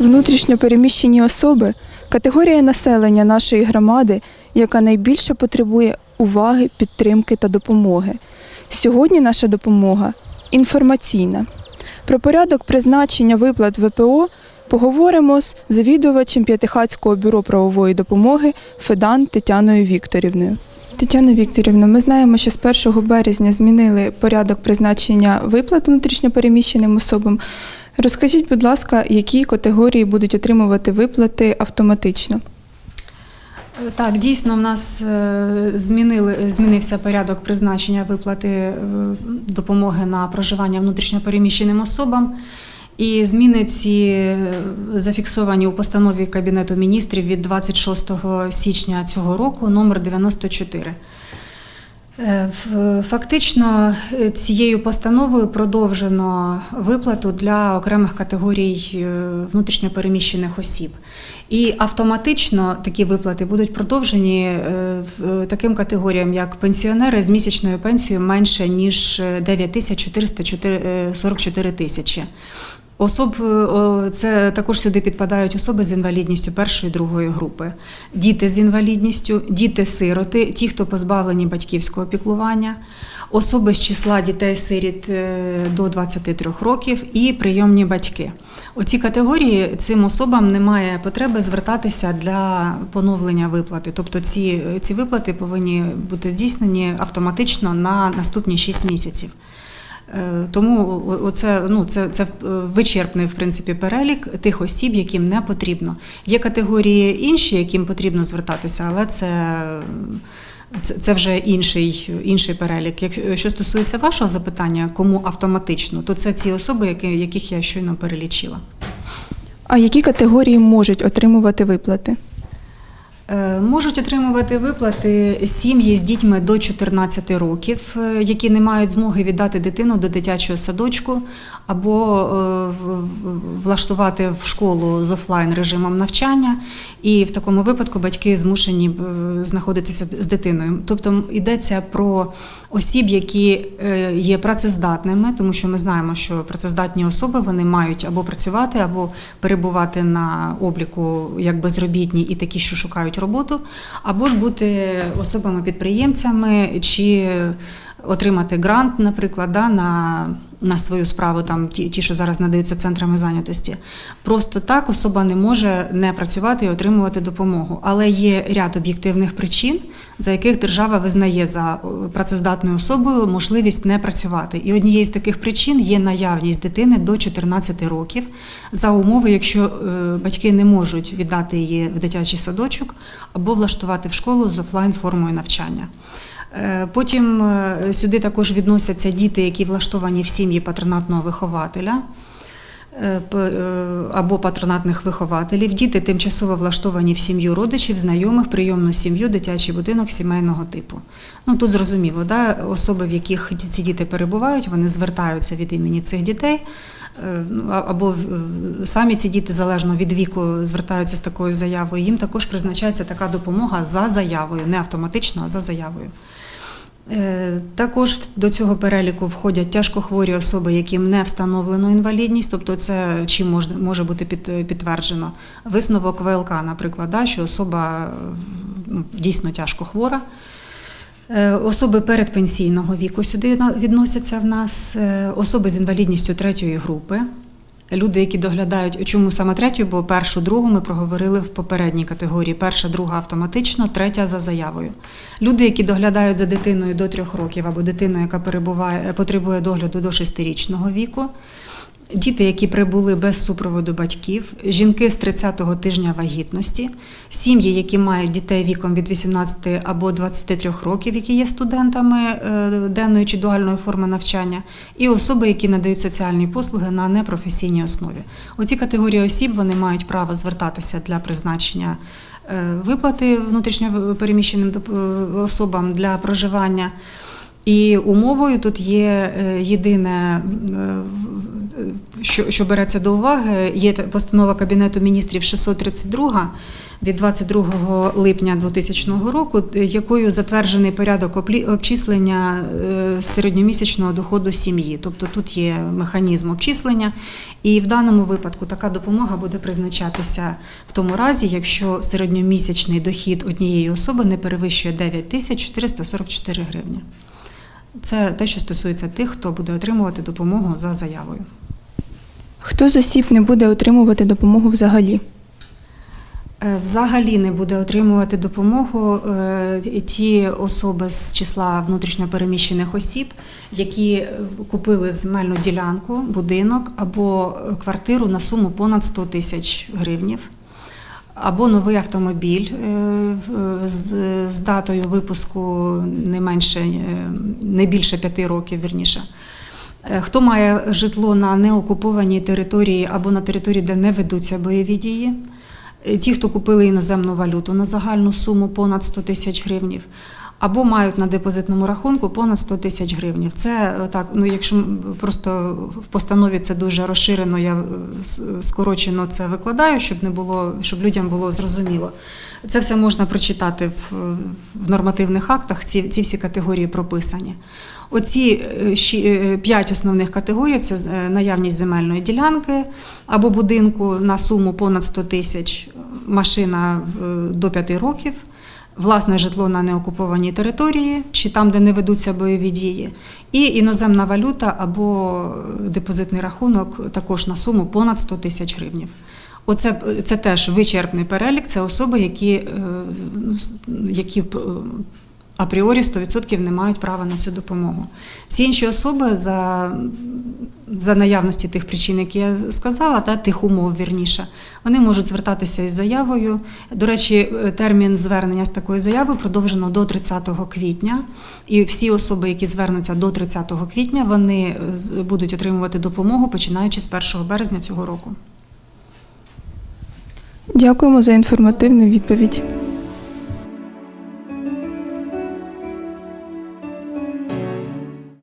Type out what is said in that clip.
Внутрішньо переміщені особи категорія населення нашої громади, яка найбільше потребує уваги, підтримки та допомоги. Сьогодні наша допомога інформаційна. Про порядок призначення виплат ВПО поговоримо з завідувачем П'ятихатського бюро правової допомоги Федан Тетяною Вікторівною. Тетяна Вікторівна, ми знаємо, що з 1 березня змінили порядок призначення виплат внутрішньопереміщеним особам. Розкажіть, будь ласка, які категорії будуть отримувати виплати автоматично? Так, дійсно, в нас е, змінили, змінився порядок призначення виплати е, допомоги на проживання внутрішньопереміщеним особам. І зміни ці е, зафіксовані у постанові Кабінету міністрів від 26 січня цього року, номер 94. Е, Фактично е, цією постановою продовжено виплату для окремих категорій е, внутрішньопереміщених осіб. І автоматично такі виплати будуть продовжені таким категоріям, як пенсіонери з місячною пенсією менше ніж 9444 тисячі. Особ е, це також сюди підпадають особи з інвалідністю першої другої групи, діти з інвалідністю, діти-сироти, ті, хто позбавлені батьківського піклування, особи з числа дітей-сиріт е, до 23 років і прийомні батьки. Оці категорії цим особам немає потреби звертатися для поновлення виплати. Тобто ці, ці виплати повинні бути здійснені автоматично на наступні 6 місяців. Е, Тому оце, ну, це, це е, вичерпний в принципі перелік тих осіб, яким не потрібно. Є категорії інші, яким потрібно звертатися, але це, це, це вже інший, інший перелік. Якщо що стосується вашого запитання, кому автоматично, то це ці особи, які, яких я щойно перелічила. А які категорії можуть отримувати виплати? Е, Можуть отримувати виплати сім'ї з дітьми до 14 років, е, які не мають змоги віддати дитину до дитячого садочку або е, влаштувати в школу з офлайн режимом навчання. І в такому випадку батьки змушені знаходитися з дитиною. Тобто йдеться про осіб, які є працездатними, тому що ми знаємо, що працездатні особи вони мають або працювати, або перебувати на обліку як безробітні і такі, що шукають роботу, або ж бути особами-підприємцями чи отримати грант, наприклад, да, на, на свою справу, там ті, ті, що зараз надаються центрами зайнятості. Просто так особа не може не працювати і отримувати допомогу. Але є ряд об'єктивних причин, за яких держава визнає за е, працездатною особою можливість не працювати. І однією з таких причин є наявність дитини до 14 років за умови, якщо е, батьки не можуть віддати її в дитячий садочок або влаштувати в школу з офлайн формою навчання. Е, Потім е, сюди також відносяться діти, які влаштовані в сім'ї патронатного вихователя або патронатних вихователів, діти тимчасово влаштовані в сім'ю родичів, знайомих, прийомну сім'ю, дитячий будинок сімейного типу. Ну тут зрозуміло, да, особи, в яких ці- діти перебувають, вони звертаються від імені цих дітей. е, ну, Або е, самі ці діти залежно від віку звертаються з такою заявою. Їм також призначається така допомога за заявою, не автоматично, а за заявою. Е, Також до цього переліку входять тяжкохворі особи, яким не встановлено інвалідність, тобто це чим може, може бути під, підтверджено. Висновок ВЛК, наприклад, да, що особа дійсно тяжко хвора. Е, Особи передпенсійного віку сюди відносяться в нас, е, особи з інвалідністю третьої групи. Люди, які доглядають, чому саме третю, бо першу, другу ми проговорили в попередній категорії. Перша, друга автоматично, третя за заявою. Люди, які доглядають за дитиною до трьох років або дитиною, яка перебуває, потребує догляду до шестирічного віку. Діти, які прибули без супроводу батьків, жінки з 30-го тижня вагітності, сім'ї, які мають дітей віком від 18 або 23 років, які є студентами е, денної чи дуальної форми навчання, і особи, які надають соціальні послуги на непрофесійній основі. Оці категорії осіб вони мають право звертатися для призначення е, виплати внутрішньо переміщеним е, особам для проживання. І умовою тут є єдине, що, що береться до уваги, є постанова Кабінету міністрів 632, від 22 липня 2000 року, якою затверджений порядок обчислення е, середньомісячного доходу сім'ї. Тобто тут є механізм обчислення, і в даному випадку така допомога буде призначатися в тому разі, якщо середньомісячний дохід однієї особи не перевищує 9 тисяч 444 гривні. Це те, що стосується тих, хто буде отримувати допомогу за заявою. Хто з осіб не буде отримувати допомогу взагалі? Е, Взагалі не буде отримувати допомогу е, ті особи з числа внутрішньопереміщених осіб, які е, купили земельну ділянку, будинок або квартиру на суму понад 100 тисяч гривнів, або новий автомобіль е, з, датою випуску не менше е, не більше п'яти років, вірніше. Е, Хто має житло на неокупованій території або на території, де не ведуться бойові дії. Ті, хто купили іноземну валюту на загальну суму понад 100 тисяч гривнів, або мають на депозитному рахунку понад 100 тисяч гривнів. Це е, так, ну якщо просто в постанові це дуже розширено, я е, скорочено це викладаю, щоб не було, щоб людям було зрозуміло. Це все можна прочитати в, в нормативних актах. Ці, ці всі категорії прописані. Оці е, п'ять основних категорій це наявність земельної ділянки або будинку на суму понад 100 тисяч, машина до 5 років, власне житло на неокупованій території чи там, де не ведуться бойові дії, і іноземна валюта або е, депозитний рахунок також на суму понад 100 тисяч гривнів. Оце це теж вичерпний перелік. Це особи, які, е, ну, які е, апріорі 100% не мають права на цю допомогу. Всі інші особи за, за наявності тих причин, які я сказала, та тих умов вірніше, вони можуть звертатися із заявою. До речі, е, термін звернення з такою заявою продовжено до 30 квітня. І всі особи, які звернуться до 30 квітня, вони е, будуть отримувати допомогу починаючи з 1 березня цього року. Дякуємо за інформативну відповідь.